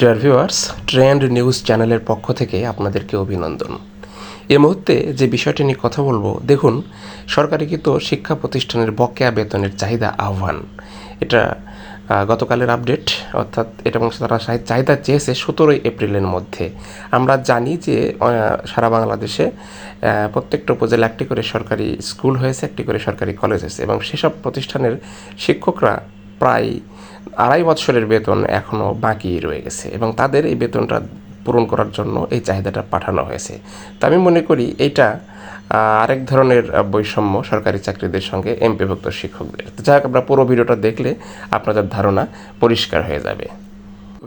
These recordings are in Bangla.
ডিয়ার ভিউয়ার্স ট্রেন্ড নিউজ চ্যানেলের পক্ষ থেকে আপনাদেরকে অভিনন্দন। এ মুহূর্তে যে বিষয়টি নিয়ে কথা বলব, দেখুন সরকারিকৃত শিক্ষা প্রতিষ্ঠানের বকেয়া বেতনের চাহিদা আহ্বান। এটা গতকালের আপডেট অর্থাৎ এটা এবং তারা চাহিদা চেয়েছে সতেরোই এপ্রিলের মধ্যে। আমরা জানি যে সারা বাংলাদেশে প্রত্যেকটা উপজেলা একটি করে সরকারি স্কুল হয়েছে, একটি করে সরকারি কলেজ হয়েছে এবং সেসব প্রতিষ্ঠানের শিক্ষকরা প্রায় আড়াই বছরের বেতন এখনও বাকি রয়ে গেছে এবং তাদের এই বেতনটা পূরণ করার জন্য এই চাহিদাটা পাঠানো হয়েছে। তো আমি মনে করি আহ, আরেক ধরনের বৈষম্য সরকারি চাকরিদের সঙ্গে এমপিভুক্ত শিক্ষকদের। যাই হোক আমরা পুরো ভিডিওটা দেখলে আপনাদের ধারণা পরিষ্কার হয়ে যাবে।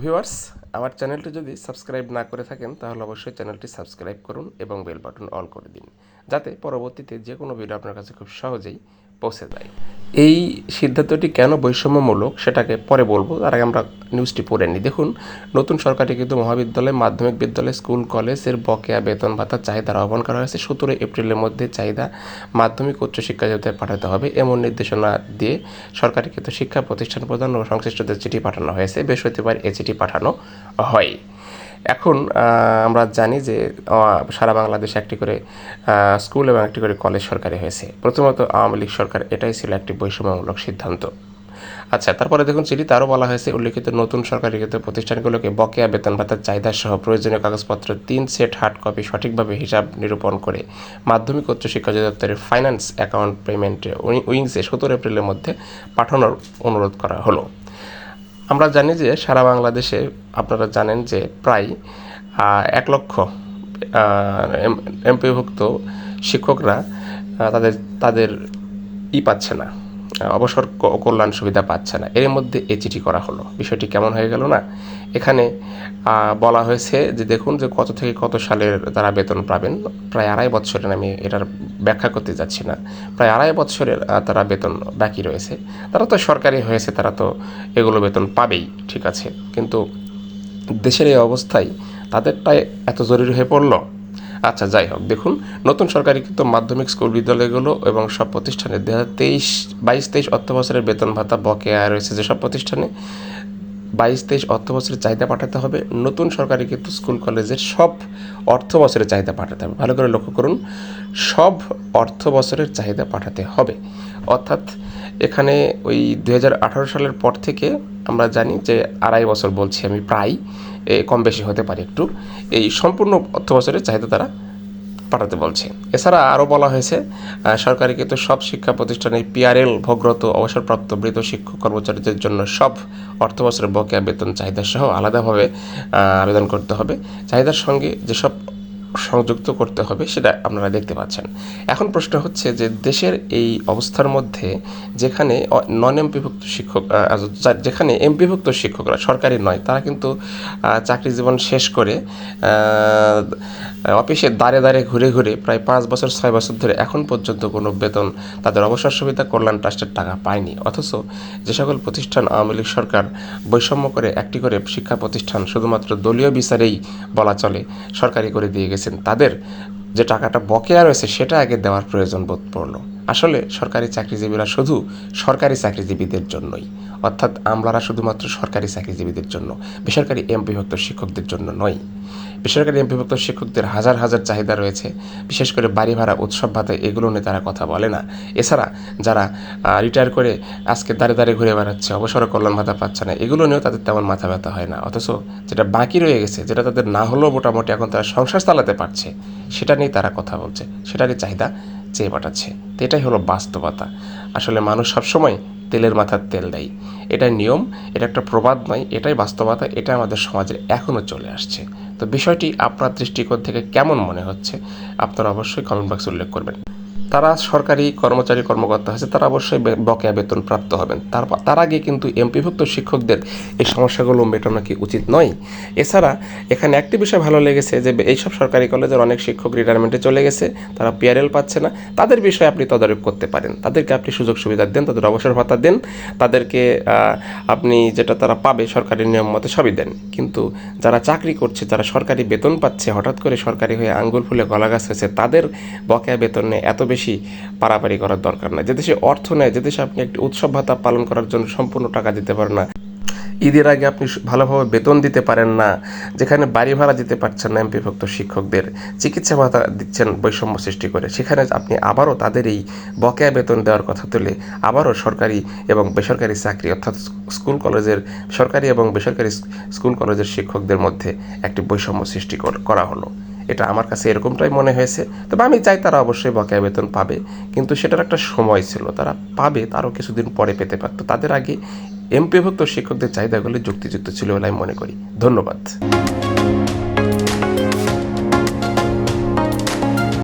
ভিউয়ার্স আমার চ্যানেলটি যদি সাবস্ক্রাইব না করে থাকেন তাহলে অবশ্যই চ্যানেলটি সাবস্ক্রাইব করুন এবং বেল বাটন অল করে দিন। যাতে পরবর্তীতে যে কোনো ভিডিও আপনার কাছে খুব সহজেই পৌঁছে যায়। এই সিদ্ধান্তটি কেন বৈষম্যমূলক সেটাকে পরে বলব। তার আগে আমরা নিউজটি পড়ে নিই। দেখুন, নতুন সরকারি কিন্তু মহাবিদ্যালয়, মাধ্যমিক বিদ্যালয়, স্কুল, কলেজের বকেয়া বেতন ভাতার চাহিদার আহ্বান করা হয়েছে। সতেরো এপ্রিলের মধ্যে চাহিদা মাধ্যমিক উচ্চশিক্ষা যাতে পাঠাতে হবে এমন নির্দেশনা দিয়ে সরকারি কিন্তু শিক্ষা প্রতিষ্ঠান প্রধান ও সংশ্লিষ্টদের চিঠি পাঠানো হয়েছে। বৃহস্পতিবার এ চিঠি পাঠানো হয়। এখন আমরা জানি যে সারা বাংলাদেশে একটি করে স্কুল এবং একটি করে কলেজ সরকারি হয়েছে। প্রথমত আওয়ামী লীগ সরকার, এটাই ছিল একটি বৈষম্যমূলক সিদ্ধান্ত। আচ্ছা তারপরে দেখুন, চিঠিতে আরও বলা হয়েছে, উল্লেখিত নতুন সরকারিকৃত প্রতিষ্ঠানগুলোকে বকেয়া বেতন ভাতার চাহিদা সহ প্রয়োজনীয় কাগজপত্র তিন সেট হার্ড কপি সঠিকভাবে হিসাব নিরূপণ করে মাধ্যমিক উচ্চ শিক্ষা অধিদপ্তরের ফাইন্যান্স অ্যাকাউন্ট পেমেন্ট উইংসে সতেরো এপ্রিলের মধ্যে পাঠানোর অনুরোধ করা হলো। আমরা জানি যে সারা বাংলাদেশে আপনারা জানেন যে প্রায় এক লক্ষ এমপিভুক্ত শিক্ষকরা তাদের তাদের ই পাচ্ছে না। অবসর কল্যাণ সুবিধা পাচ্ছে না। এর মধ্যে এ চিঠি করা হলো। বিষয়টি কেমন হয়ে গেল না? এখানে বলা হয়েছে যে দেখুন যে কত থেকে কত সালের তারা বেতন পাবেন। প্রায় আড়াই বছরের আমি এটার ব্যাখ্যা করতে যাচ্ছি না। প্রায় আড়াই বছরের তারা বেতন বাকি রয়েছে। তারা তো সরকারি হয়েছে, তারা তো এগুলো বেতন পাবেই, ঠিক আছে। কিন্তু দেশের এই অবস্থায় তাদেরটাই এত জরুরি হয়ে পড়ল? আচ্ছা যাই হোক, দেখুন, নতুন সরকারিকৃত মাধ্যমিক স্কুল বিদ্যালয়গুলো এবং সব প্রতিষ্ঠানে দু হাজার তেইশ, বাইশ তেইশ অর্থ বছরের বেতন ভাতা বকেয়া রয়েছে যেসব প্রতিষ্ঠানে বাইশ তেইশ অর্থ বছরের চাহিদা পাঠাতে হবে, নতুন সরকারি কিন্তু স্কুল কলেজের সব অর্থ বছরের চাহিদা পাঠাতে হবে। ভালো করে লক্ষ্য করুন, সব অর্থ বছরের চাহিদা পাঠাতে হবে। অর্থাৎ এখানে ওই দু হাজার আঠারো সালের পর থেকে আমরা জানি যে আড়াই বছর বলছি আমি প্রায় কম বেশি হতে পারে একটু। এই সম্পূর্ণ অর্থ বছরের চাহিদা তারা পাঠাতে বলছে। এছাড়া আরও বলা হয়েছে আহ, সরকারিকৃত সব শিক্ষা প্রতিষ্ঠানে পিআরএল ভোগ্রত অবসরপ্রাপ্ত মৃত শিক্ষক কর্মচারীদের জন্য সব অর্থ বছরের বকেয়া বেতন চাহিদা সহ আলাদাভাবে আবেদন করতে হবে। চাহিদার সঙ্গে যেসব সংযুক্ত করতে হবে, সেটা আপনারা দেখতে পাচ্ছেন। এখন প্রশ্ন হচ্ছে যে দেশের এই অবস্থার মধ্যে যেখানে নন এমপিভুক্ত শিক্ষক যেখানে এমপিভুক্ত শিক্ষকরা, সরকারি নয়, তারা কিন্তু চাকরি জীবন শেষ করে অফিসে দাঁড়ে দাঁড়ে ঘুরে ঘুরে প্রায় পাঁচ বছর, ছয় বছর ধরে এখন পর্যন্ত কোনো বেতন, তাদের অবসর সুবিধা, কল্যাণ ট্রাস্টের টাকা পায়নি। অথচ যে সকল প্রতিষ্ঠান আওয়ামী লীগ সরকার বৈষম্য করে একটি করে শিক্ষা প্রতিষ্ঠান শুধুমাত্র দলীয় বিচারেই বলা চলে, সরকারি করে দিয়ে গেছেন তাদের যে টাকাটা বকেয়া রয়েছে সেটা আগে দেওয়ার প্রয়োজন বোধ পড়ল। আসলে সরকারি চাকরিজীবীরা শুধু সরকারি চাকরিজীবীদের জন্যই, অর্থাৎ আমলারা শুধুমাত্র সরকারি চাকরিজীবীদের জন্য, বেসরকারি এমপিভুক্ত শিক্ষকদের জন্য নয়। বেসরকারি এমপিভুক্ত শিক্ষকদের হাজার হাজার চাহিদা রয়েছে। বিশেষ করে বাড়ি ভাড়া, উৎসব ভাতা, এগুলো নিয়ে তারা কথা বলে না। এছাড়া যারা রিটায়ার করে আজকে দাঁড়ে দাঁড়িয়ে ঘুরে বেড়াচ্ছে, অবসর কল্যাণ ভাতা পাচ্ছে না, এগুলো নিয়েও তাদের তেমন মাথা ব্যথা হয় না। অথচ যেটা বাকি রয়ে গেছে, যেটা তাদের না হলেও মোটামুটি এখন তারা সংসার চালাতে পারছে, সেটা নিয়ে তারা কথা বলছে। সেটারই চাহিদা চেয়ে পাঠাচ্ছে। তো এটাই হলো বাস্তবতা। আসলে মানুষ সবসময় তেলের মাথার তেল দেয়। এটাই নিয়ম, এটা একটা প্রবাদ নয়, এটাই বাস্তবতা, এটা আমাদের সমাজে এখনও চলে আসছে। তো বিষয়টি আপনার দৃষ্টিকোণ থেকে কেমন মনে হচ্ছে? আপনারা অবশ্যই কমেন্ট বক্সে উল্লেখ করবেন। তারা সরকারি কর্মচারী, কর্মকর্তা আছে, তারা অবশ্যই বকেয়া বেতন প্রাপ্ত হবেন। তার তার আগে কিন্তু এমপিভুক্ত শিক্ষকদের এই সমস্যাগুলো মেটানো কি উচিত নয়? এছাড়া এখানে একটি বিষয় ভালো লেগেছে যে এইসব সরকারি কলেজের অনেক শিক্ষক রিটায়ারমেন্টে চলে গেছে, তারা পিআরএল পাচ্ছে না। তাদের বিষয়ে আপনি তদারক করতে পারেন। তাদেরকে আপনি সুযোগ সুবিধা দেন, তাদের অবসর ভাতা দেন, তাদেরকে আপনি যেটা তারা পাবে সরকারি নিয়ম মতে সবই দেন। কিন্তু যারা চাকরি করছে, যারা সরকারি বেতন পাচ্ছে, হঠাৎ করে সরকারি হয়ে আঙ্গুল ফুলে গলা গাছ হয়েছে, তাদের বকেয়া বেতনে এত বেশি পারাপারি করার দরকার নাই। যে দেশে অর্থ নেয়, যে দেশে আপনি একটি উৎসব ভাতা পালন করার জন্য সম্পূর্ণ টাকা দিতে পারেন না। ঈদের আগে আপনি ভালোভাবে বেতন দিতে পারেন না, যেখানে বাড়ি ভাড়া দিতে পারছেন না এমপিভুক্ত শিক্ষকদের। চিকিৎসা ভাতা দিচ্ছেন বৈষম্য সৃষ্টি করে। সেখানে আপনি আবারও তাদের এই বকেয়া বেতন দেওয়ার কথা তুলে আবারও সরকারি এবং বেসরকারি চাকরি, অর্থাৎ স্কুল কলেজের সরকারি এবং বেসরকারি স্কুল কলেজের শিক্ষকদের মধ্যে একটি বৈষম্য সৃষ্টি করা হলো। এটা আমার কাছে এরকমটাই মনে হয়েছে। তবে আমি চাই তারা অবশ্যই বকেয়া বেতন পাবে। কিন্তু সেটার একটা সময় ছিল। তারা পাবে তারও কিছুদিন পরে পেতে পারতো। তাদের আগে এমপিভুক্ত শিক্ষকদের চাহিদাগুলি যুক্তিযুক্ত ছিল বলে আমি মনে করি। ধন্যবাদ।